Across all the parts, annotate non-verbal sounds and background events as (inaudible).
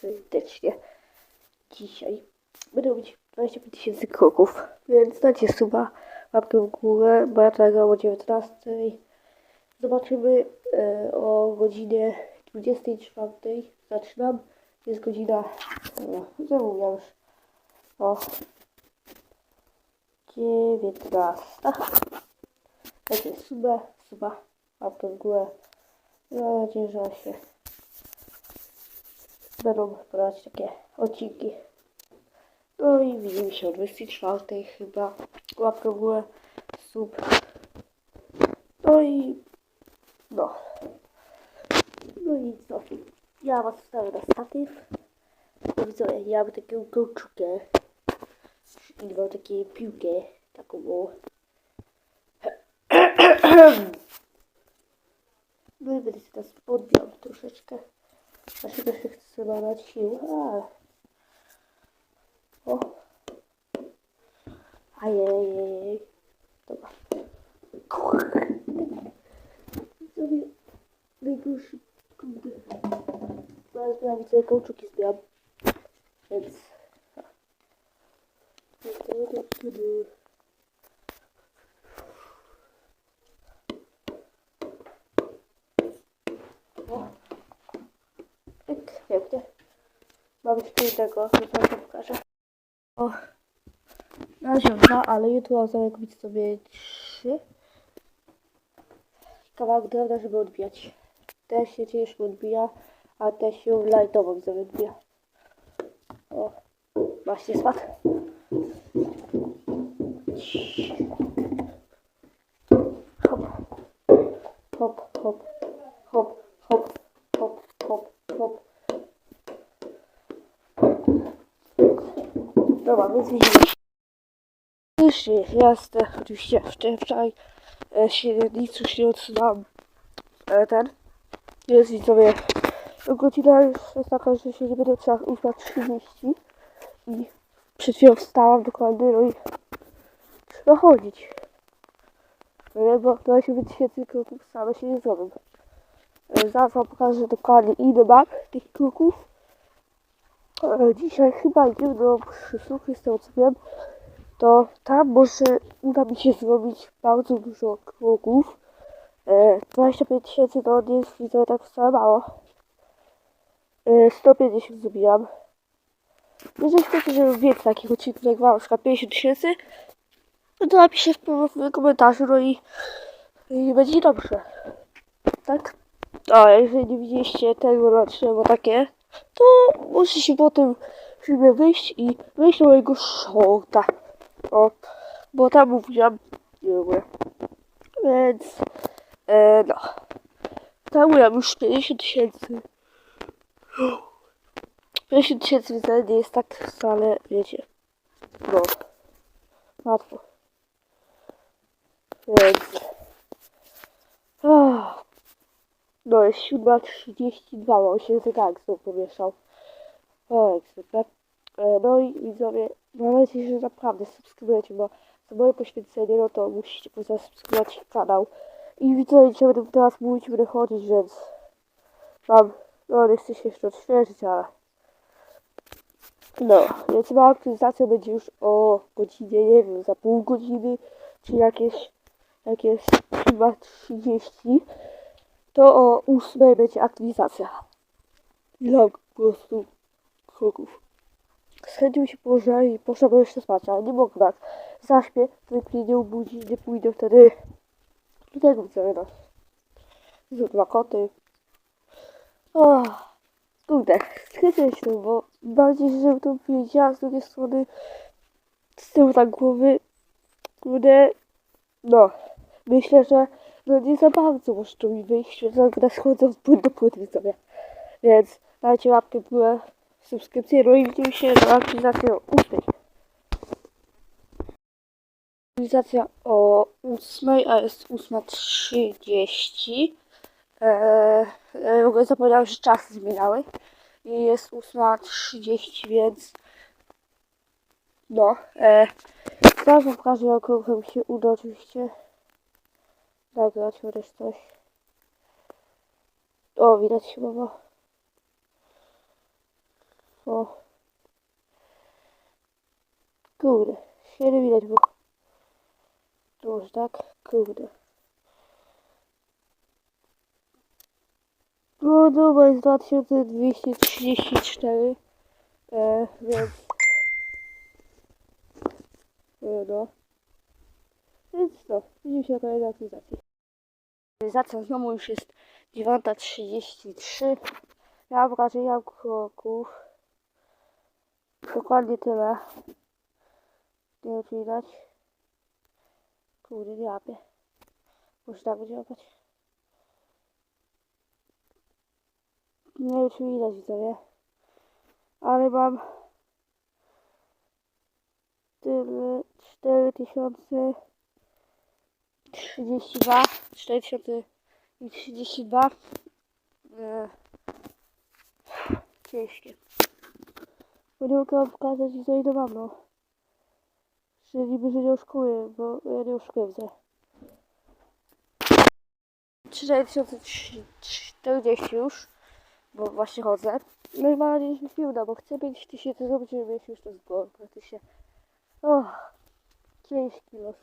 serdecznie. Dzisiaj będę robić 25 tysięcy kroków, więc dajcie suba, łapkę w górę, bo ja to o 19. Zobaczymy e, o godzinie 24. Zaczynam. Jest godzina, zamówiam już. O 19. Dajcie suba, suba, łapkę w górę. Mam nadzieję, że się będą brać takie odcinki. No i widzimy się o 24 chyba. Łapkę w górę, sub. No i no. No i co? Ja was wstawię na statyw. No widzowie, ja mam taką kołczukę. I mam takie piłkę. Taką o. (clears throat) No i będę teraz podbiał troszeczkę. Dlaczego się chcę nadać sił? A. O. Ajej. Dobra. Kurde. Sobie najgorszy. Kurde. Zaraz miałam sobie kołczuki zbieram. Więc. O. Pięknie. Mam jeszcze jednego, to pokażę. O, naziona, ale jutro zamiar kupić sobie trzy. Kawałek drewna, żeby odbijać. Ten się ciężko odbija, a ten się lightowo widzowie odbija. O, właśnie spadł. Się. Już jest, oczywiście wczoraj, e, się nic już nie odsunąłem. E, ten. Jest widzowie. Godzina jest taka, że się nie będę trzeba 8.30 i przed chwilą wstałam dokładnie, no i trzeba chodzić. No nie, bo 25 tysięcy kroków same się nie zrobią. E, Zaraz wam pokażę dokładnie ile mam tych kroków. E, Dzisiaj chyba idziemy do przysłuchy, z tego co wiem, to tam może uda mi się zrobić bardzo dużo kroków. E, 25 tysięcy to nie jest widzę tak wcale mało. E, 150 zrobiłam. Jeżeli chcecie, żebym więcej takich odcinków wam, na przykład 50 tysięcy, no to napiszcie w, komentarzu, no i, i będzie dobrze. Tak? A jeżeli nie widzieliście tego rocznego takie, to możecie się po tym filmie wyjść i wyjść na mojego shorta. O, bo tam mówiłam, nie mówię. Więc, e, no. Tam mówiłam już 50 tysięcy. 50 tysięcy wcale nie jest tak wcale, wiecie. No. Łatwo. Więc. Oh. No jest 7.32, bo się zegarek znowu pomieszał. O, jak zwykle. No i widzowie, mam nadzieję, że naprawdę subskrybujecie, bo za moje poświęcenie, no to musicie zasubskrybować kanał. I widzowie, dzisiaj będę teraz mówić, będę chodzić, więc mam, no nie chcę się jeszcze odświeżyć, ale no, więc moja aktualizacja będzie już o godzinie, nie wiem, za pół godziny, czy jakieś, jakieś chyba 30, to o 8 będzie aktualizacja. Ile po prostu kroków. Z się położę i poszedłem jeszcze spać, ale nie mogę tak. Zaśpię, mnie nie obudzi, nie pójdę wtedy do tego widzę. Są dwa koty. O, kurde, skręcę się, bo bardziej, żebym to wiedziała z drugiej strony z tyłu tak głowy, kurde, no, myślę, że no nie za bardzo może mi wyjść, że na schodzą z płyn do płyty sobie. Więc dajcie łapkę w górę, subskrypcję, no i widzimy się na aktualizację o 8. Aktualizacja o 8, a jest 8.30. Eee, w ogóle zapomniałam, że czasy zmieniały. I jest 8.30, więc no. E, zaraz wam pokażę, jak się uda oczywiście nagrać chociaż coś. O, widać chyba, bo O. Kurde, się nie widać, bo... Może tak? Kurde. No dobra, jest 2234. E, więc... E, no. Więc no, widzimy się na kolejnej aktualizacji. Aktualizacja znowu już jest 9.33. Ja mam kroków. Dokładnie tyle. Nie wiem, czy widać. Kurde, nie łapię. Może tak będzie łapać. Nie wiem, czy widać, widzowie. Ale mam tyle 4032 4032 e, ciężkie. Bo nie mogę wam pokazać, co ile mam, no. Że niby, że nie oszukuję, bo ja nie oszukuję, widzę. 4040 już, bo właśnie chodzę. No i mam nadzieję, że bo chcę 5000 zrobić, żeby mieć już to z głowy praktycznie. O, ciężki los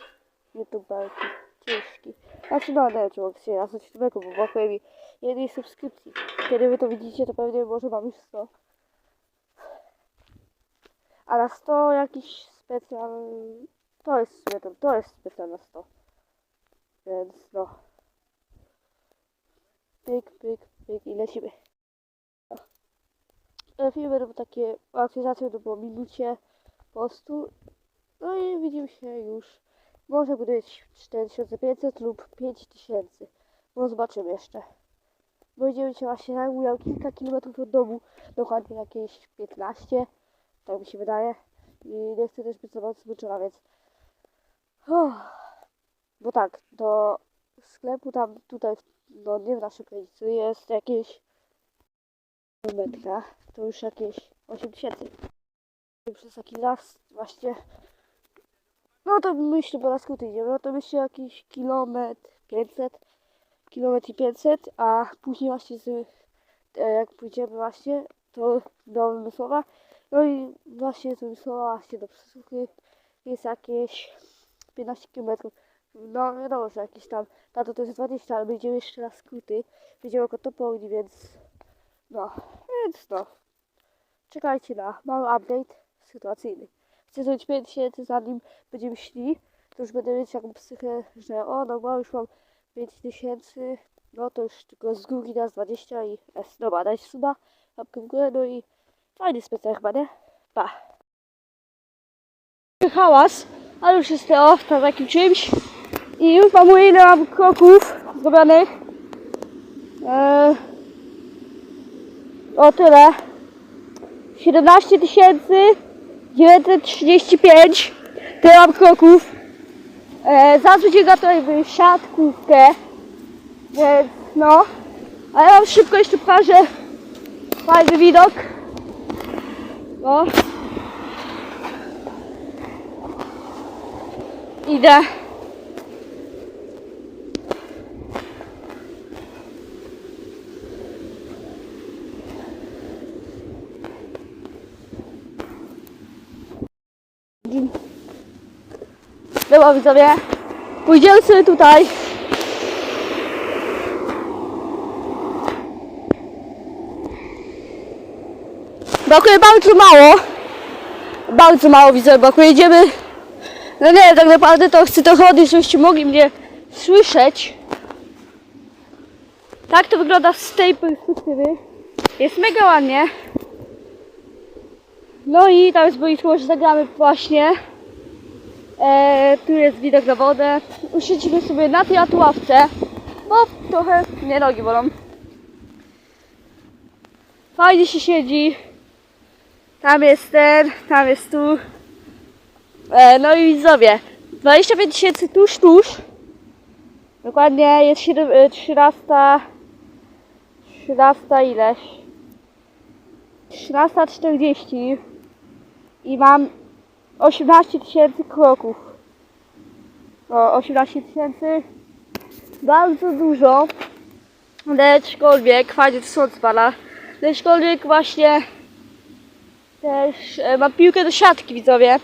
youtuberki, ciężki. Znaczy no, nie czy mogę się nazwać youtuberką, bo brakuje mi jednej subskrypcji. Kiedy wy to widzicie, to pewnie może mam już 100. A na 100 jakiś specjal... To jest sumie to, to jest specjal na 100. Więc no. Pyk, pyk, pyk i lecimy. E, Filmy będą takie, aktualizacje będą po minucie po prostu. No i widzimy się już. Może być 4500 lub 5000. No zobaczymy jeszcze. Będziemy się właśnie zajmują kilka kilometrów od domu. Dokładnie jakieś 15. Tak mi się wydaje. I nie chcę też być za mocno zmęczona, więc... Bo tak, do sklepu tam tutaj, no nie w naszej okolicy, jest jakieś metra. To już jakieś 8000. Przez taki las właśnie no to myślę, bo na skróty idziemy, no to myślę jakiś kilometr 500, kilometr i 500, a później właśnie z, e, jak pójdziemy właśnie, to do Wymysłowa, no i właśnie z Wymysłowa właśnie do Przesuchy jest jakieś 15 kilometrów. No wiadomo, że jakieś tam, tato to jest 20, ale będziemy jeszcze na skróty, będziemy około Topołni, więc no, więc no. Czekajcie na mały update sytuacyjny chcę zrobić 5000 zanim będziemy szli, to już będę mieć taką psychę, że o no bo już mam 5000, no to już tylko z góry raz 20 i S. Dobra, dajcie suba, łapkę w górę, no i fajny specjal chyba, nie? Pa! Hałas, ale już jest o, tam takim czymś i już mam ile mam kroków zrobionych. Eee, o tyle. 17 tysięcy 935 tyle mam kroków. E, będzie tutaj w siatkówkę. Więc no. A ja wam szybko jeszcze pokażę fajny widok. No. Idę. Dobra widzowie, pójdziemy sobie tutaj. Brakuje bardzo mało. Bardzo mało widzowie, brakuje. Jedziemy. No nie, tak naprawdę to chcę to chodzić, żebyście mogli mnie słyszeć. Tak to wygląda z tej perspektywy. Jest mega ładnie. No i tam jest boisko, że zagramy właśnie. E, tu jest widok na wodę. Usiądziemy sobie na tej ławce, bo trochę mnie nogi bolą. Fajnie się siedzi. Tam jest ten, tam jest tu. E, no i widzowie, 25 tysięcy tuż, tuż. Dokładnie jest 7, e, 13, 13 ileś. 13.40 i mam 18 tysięcy kroków. O, 18 tysięcy. Bardzo dużo. Lecz kolwiek, fajnie to słońce pada. Lecz kolwiek właśnie też e, mam piłkę do siatki, widzowie.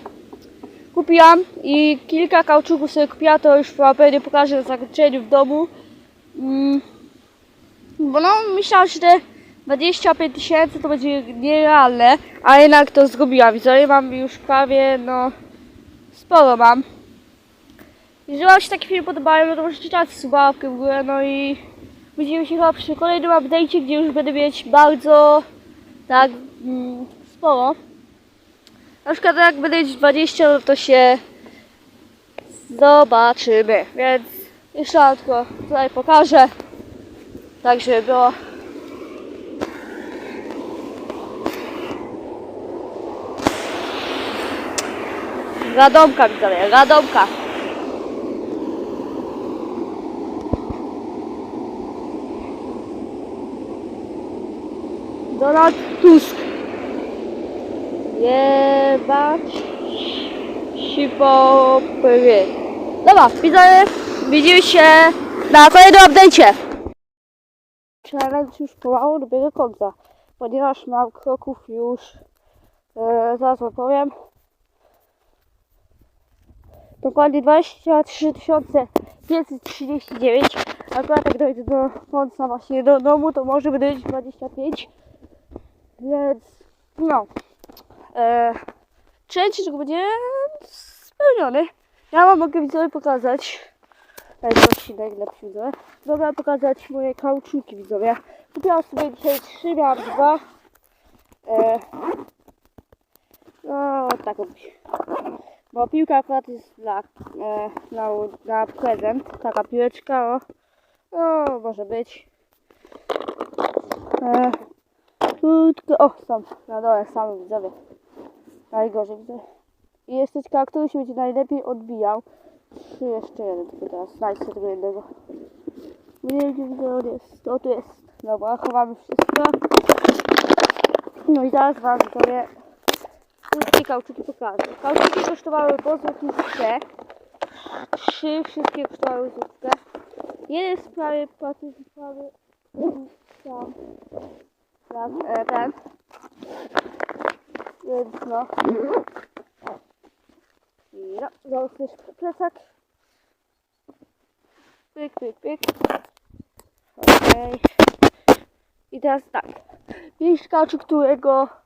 Kupiłam i kilka kauczuków sobie kupiłam, to już pewnie pokażę na zakończeniu w domu. Mm, bo no, myślałam, że te 25 tysięcy to będzie nierealne, a jednak to zrobiłam. Widzowie, mam już prawie, no, sporo mam. Jeżeli wam się takie filmy podobają, no to możecie dać subawkę w górę, no i widzimy się chyba przy kolejnym update'cie, gdzie już będę mieć bardzo, tak, mm, sporo. Na przykład jak będę mieć 20, no to się zobaczymy. Więc jeszcze tylko tutaj pokażę. Tak, żeby było. Radomka widzowie, Radomka. Donald Tusk. Jebać sipopry. Dobra, widzowie, widzimy się na kolejnym update'cie. Challenge już pomału dobiega końca, ponieważ mam kroków już, e, zaraz wam powiem, dokładnie 23 539. Akurat jak dojdę do końca właśnie do domu, to może mieć 25. Więc no. E, trzeci czego będzie spełniony. Ja wam mogę widzowie pokazać. Daj to odcinek lepszy widzowie. Mogę pokazać moje kauczuki widzowie. Kupiłam sobie dzisiaj trzy, miałam dwa. E, no tak robi. Bo piłka akurat jest dla, e, na, na prezent. Taka piłeczka, o. Może być. E, tu o, są na dole same widzowie. Najgorzej widzę. I jest też który się będzie najlepiej odbijał. Trzy, jeszcze jeden tylko teraz. Znajdźcie tego jednego. Nie wiem gdzie on jest. O tu jest. Dobra, chowamy wszystko. No i teraz wam sobie wszystkie kauczuki pokażę. Kauczuki kosztowały po złotówkę. Trzy wszystkie kosztowały złotówkę. Jeden z prawie płaty prawie tam. Tak, e, ten. Więc no. I no, zaraz też plecak. Pyk, pyk, pyk. Okej. I teraz tak. Pierwszy kauczuk, którego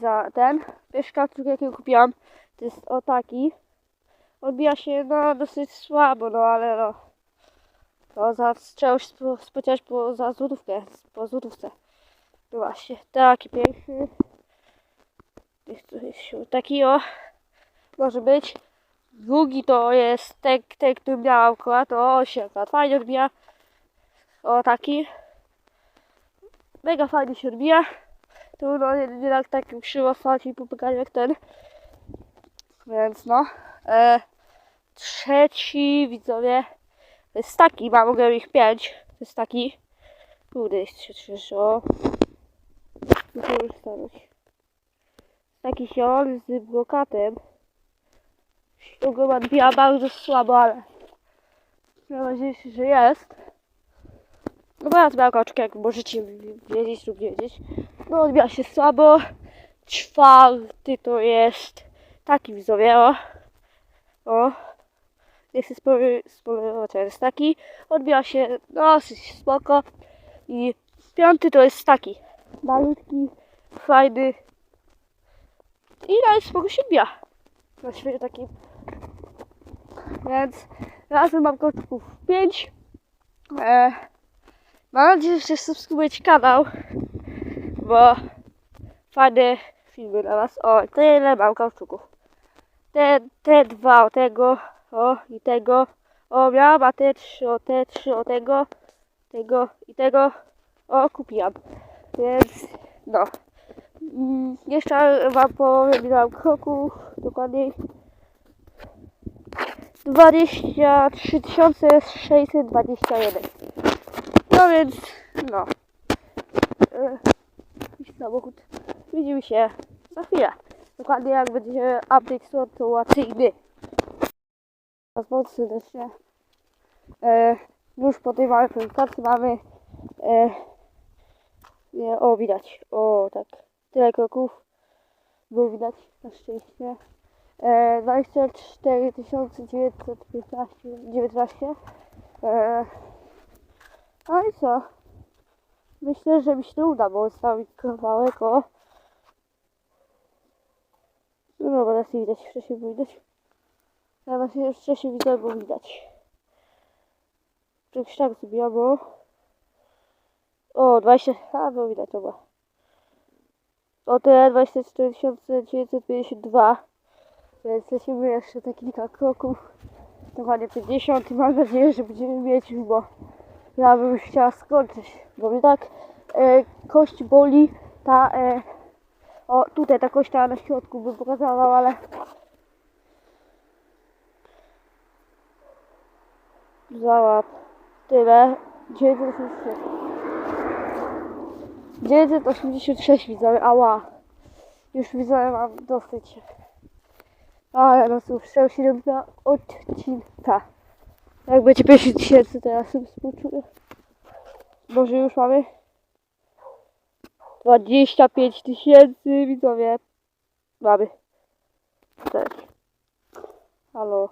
za ten. Pierwszy jakiego kupiłam, to jest o taki. Odbija się no dosyć słabo, no ale no. To za trzeba spo- spodziewać po za złotówkę, po złotówce. No właśnie, taki piękny. Taki o. Może być. Drugi to jest ten, ten który miałam akurat, to 8 akurat fajnie odbija. O taki. Mega fajnie się odbija. Tu no tak takim krzywo falci popyganiu jak ten. Więc no. E, trzeci widzowie. To jest taki, ma mogę ich pięć. To jest taki. Kurde, jest trzy, trzy, trzy, o. Muszę już stanąć. Taki zielony z brokatem. Ślugą odbija bardzo słabo, ale mam nadzieję, że jest. No bo ja to oczkę, jak możecie wiedzieć lub wiedzieć. No odbija się słabo. Czwarty to jest taki widzowie, o. O. Nie chcę spoilerować, ale jest taki. Odbija się dosyć spoko. I piąty to jest taki. Malutki, fajny. I nawet spoko się odbija. Na świecie takim. Więc razem mam koczków 5. E, mam nadzieję, że subskrybujecie kanał, bo fajne filmy dla was. O, tyle mam kauczuków. Te, te dwa o tego, o i tego. O, miałam, a te trzy, o te trzy, o tego, tego i tego. O, kupiłam. Więc, no. Mm, jeszcze wam powiem, ile mam kroków, dokładniej. 23 621. No więc, no. E, Jakiś samochód. Widzimy się za chwilę. Dokładnie jak będzie update sytuacyjny. Was serdecznie. E, już po tej małej prezentacji mamy e, nie, o widać, o tak, tyle kroków. było widać na szczęście. E, 24 915, 19. E, no i co? Myślę, że mi się to uda, bo został mi kawałek, o. No dobra, teraz nie widać, wcześniej było widać. Ja właśnie już wcześniej widzę, było widać. Czegoś tak zrobiłam, bo... O, 20... A, było widać, dobra. O, tyle 24 952. Więc lecimy jeszcze te kilka kroków. Dokładnie 50 i mam nadzieję, że będziemy mieć bo ja bym już chciała skończyć. Bo mnie tak e, kość boli, ta... E, o, tutaj ta kość ta na środku bym pokazała, ale... Załap. Tyle. 986. 986 widzowie, ała. Już widzowie mam dosyć. Ale no cóż, 7 na odcinka. Jak będzie 50 tysięcy, sobie współczuję. Może już mamy? 25 tysięcy widzowie. Mamy. Cześć. Halo.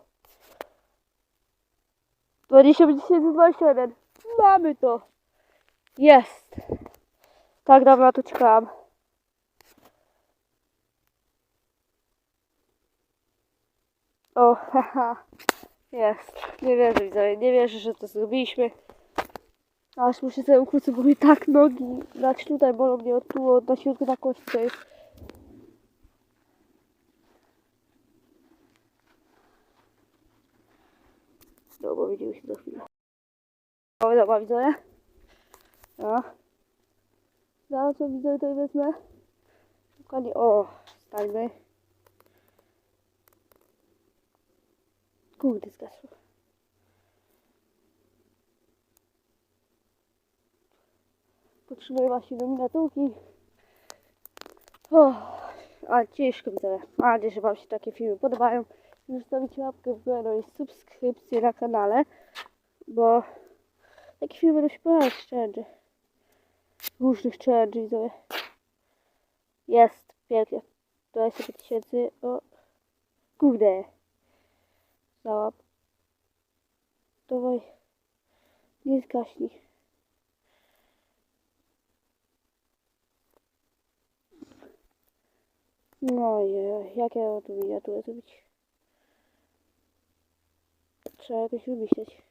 25 tysięcy 21. Mamy to. Jest. Tak dawno na to czekałam. O, (laughs) haha. Jest. Nie wierzę, widzowie. Nie wierzę, że to zrobiliśmy. Aż muszę sobie ukrócić, bo mi tak nogi, znaczy tutaj bolą mnie od tu, od na środku na kości to jest. No, widzimy się za chwilę. O, dobra, widzowie. No. Zaraz co widzę, to wezmę. Dokładnie, o, stańmy. Kurde, zgasło. Potrzebuję właśnie do miniaturki. O, ale ciężko widzowie. Mam nadzieję, że Wam się takie filmy podobają. Zostawicie łapkę w górę no i subskrypcję na kanale, bo takie filmy będą się pojawiać challenge. Różnych challenge widzowie. Jest, pięknie. 25 tysięcy. O, kurde. Załap. Dawaj. Nie zgaśnij. No i jak ja tu miniaturę zrobić? Trzeba jakoś wymyśleć.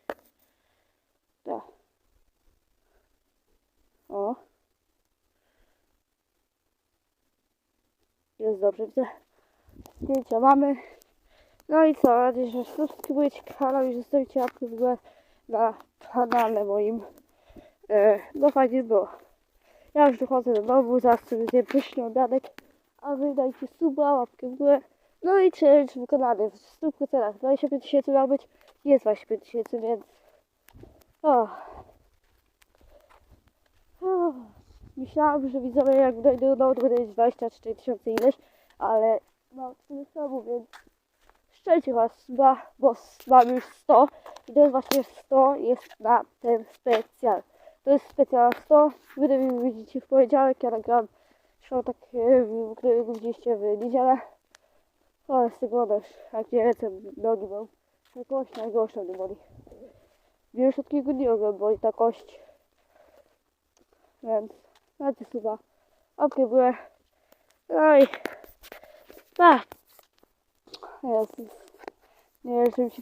Tak. O. Jest dobrze, widzę. Zdjęcia mamy. No i co, mam nadzieję, że subskrybujecie kanał i zostawicie łapkę w górę na kanale moim. E, no fajnie było. Ja już dochodzę do domu, zaraz sobie zjem pyszny obiadek, a wy dajcie suba, łapkę w górę. No i challenge wykonany w 100%. 25 tysięcy miał być, jest 25 tysięcy, więc... O. O. Myślałam, że widzowie jak dojdę do domu, to będzie 24 tysiące ileś, ale mam tyle samo, więc szczęście was, bo, bo mam już 100 i to jest właśnie 100 jest na ten specjal. To jest specjal 100, wy mi widzicie w poniedziałek, ja nagram show tak, e, widzieliście w niedzielę. O, z tego też, jak nie ręce, nogi mam. Ta kość najgorsza mnie boli. Mnie już od kilku boli ta kość. Więc, dajcie suba. Łapkę w górę. No i... Pa! Jezus. Nie wiem, czy